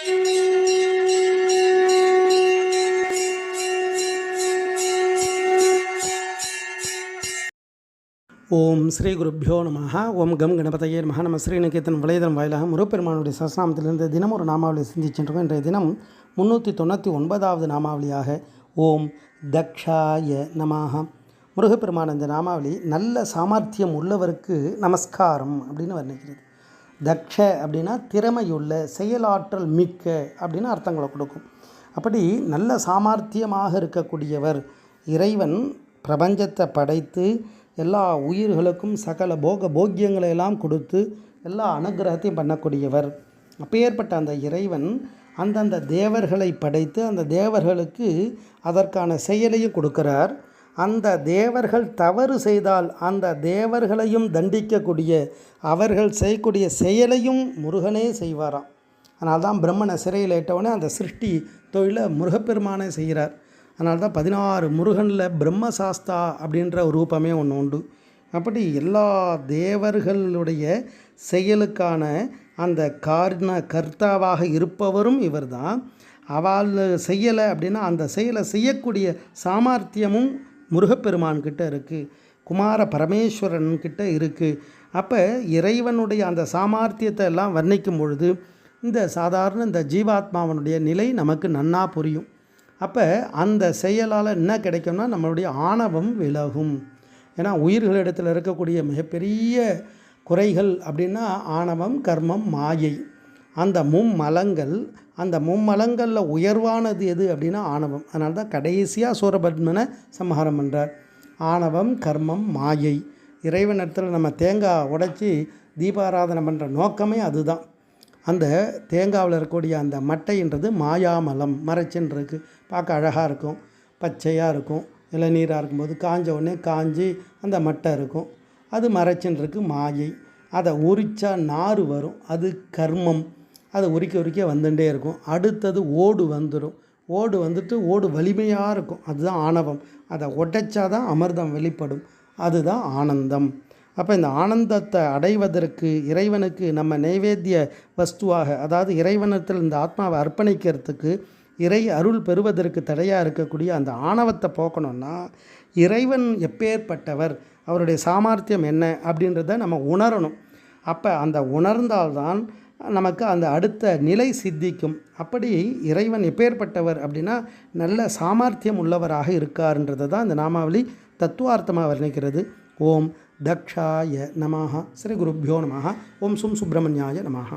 ஓம் ஸ்ரீ குருப்பியோ நம ஓம் கம் கணபதையே நம நம்ம ஸ்ரீநிகேதன் வலைதளம் வாயிலாக முருகப்பெருமானுடைய சஸ்நாமத்திலிருந்து தினம் ஒரு நாமாவளி சிந்திச்சென்றோம் இன்றைய தினம் முந்நூற்றி தொண்ணூற்றி ஒன்பதாவது நாமாவளியாக ஓம் தக்ஷாய நமாக முருகப்பெருமான் இந்த நாமாவளி நல்ல சாமர்த்தியம் உள்ளவருக்கு நமஸ்காரம் அப்படின்னு வர்ணிக்கிறது. தக்ஷ அப்படின்னா திறமையுள்ள செயலாற்றல் மிக்க அப்படின்னு அர்த்தங்களை கொடுக்கும். அப்படி நல்ல சாமர்த்தியமாக இருக்கக்கூடியவர் இறைவன் பிரபஞ்சத்தை படைத்து எல்லா உயிர்களுக்கும் சகல போக போக்கியங்களை எல்லாம் கொடுத்து எல்லா அனுகிரகத்தையும் பண்ணக்கூடியவர். அப்பேற்பட்ட அந்த இறைவன் அந்தந்த தேவர்களை படைத்து அந்த தேவர்களுக்கு அதற்கான செயலையும் கொடுக்கிறார். அந்த தேவர்கள் தவறு செய்தால் அந்த தேவர்களையும் தண்டிக்கக்கூடிய அவர்கள் செய்யக்கூடிய செயலையும் முருகனே செய்வாராம். அதனால தான் பிரம்மனை சிறையில் இட்டவுடனே அந்த சிருஷ்டி தொழிலை முருகப்பெருமானே செய்கிறார். அதனால தான் பதினாறு முருகனில் பிரம்மசாஸ்தா அப்படின்ற ஒரு ரூபமே ஒன்று உண்டு. அப்படி எல்லா தேவர்களுடைய செயலுக்கான அந்த காரண கர்த்தாவாக இருப்பவரும் இவர்தான். அவள் செய்யலை அப்படின்னா அந்த செயலை செய்யக்கூடிய சாமர்த்தியமும் முருகப்பெருமான் கிட்ட இருக்குது குமார பரமேஸ்வரன் கிட்ட இருக்குது அப்போ இறைவனுடைய அந்த சாமர்த்தியத்தை எல்லாம் வர்ணிக்கும் பொழுது இந்த சாதாரண இந்த ஜீவாத்மாவனுடைய நிலை நமக்கு நன்னா புரியும். அப்போ அந்த செயலால் என்ன கிடைக்கும்னா நம்மளுடைய ஆணவம் விலகும். ஏன்னா உயிர்களிடத்தில் இருக்கக்கூடிய மிகப்பெரிய குறைகள் அப்படின்னா ஆணவம் கர்மம் மாயை. அந்த மும்மலங்கள் அந்த மும்மலங்களில் உயர்வானது எது அப்படின்னா ஆணவம். அதனால தான் கடைசியாக சூரபத்மனை சம்ஹாரம் பண்ணுறார் ஆணவம் கர்மம் மாயை. இறைவனிடத்தில் நம்ம தேங்காய் உடைச்சி தீபாராதனை பண்ணுற நோக்கமே அதுதான். அந்த தேங்காவில் இருக்கக்கூடிய அந்த மட்டைன்றது மாயாமலம் மறைச்சின்னு இருக்குது பார்க்க அழகாக இருக்கும். பச்சையாக இருக்கும். இளநீராக இருக்கும்போது காஞ்ச உடனே காஞ்சி அந்த மட்டை இருக்கும். அது மறைச்சின்னு இருக்கு மாயை. அதை உரிச்சா நார் வரும். அது கர்மம். அதை உரிக்க உரிக்க வந்துட்டே இருக்கும். அடுத்தது ஓடு வந்துடும் ஓடு வந்துட்டு ஓடு வலிமையாக இருக்கும். அதுதான் ஆணவம். அதை உடைச்சாதான் அமிர்தம் வெளிப்படும். அதுதான் ஆனந்தம். அப்போ இந்த ஆனந்தத்தை அடைவதற்கு இறைவனுக்கு நம்ம நைவேத்திய வஸ்துவாக அதாவது இறைவனத்தில் இந்த ஆத்மாவை அர்ப்பணிக்கிறதுக்கு இறை அருள் பெறுவதற்கு தடையாக இருக்கக்கூடிய அந்த ஆணவத்தை போக்கணும்னா இறைவன் எப்பேற்பட்டவர் அவருடைய சாமர்த்தியம் என்ன அப்படின்றத நம்ம உணரணும். அப்போ அந்த உணர்ந்தால்தான் நமக்கு அந்த அடுத்த நிலை சித்திக்கும். அப்படி இறைவன் எப்பேற்பட்டவர் அப்படின்னா நல்ல சாமர்த்தியம் உள்ளவராக இருக்கார்ன்றது தான் இந்த நாமாவளி தத்துவார்த்தமாக வர்ணிக்கிறது. ஓம் தக்ஷாய நமாக ஸ்ரீ குருப்பியோ நமः ஓம் சும் சுப்பிரமணியாய நமः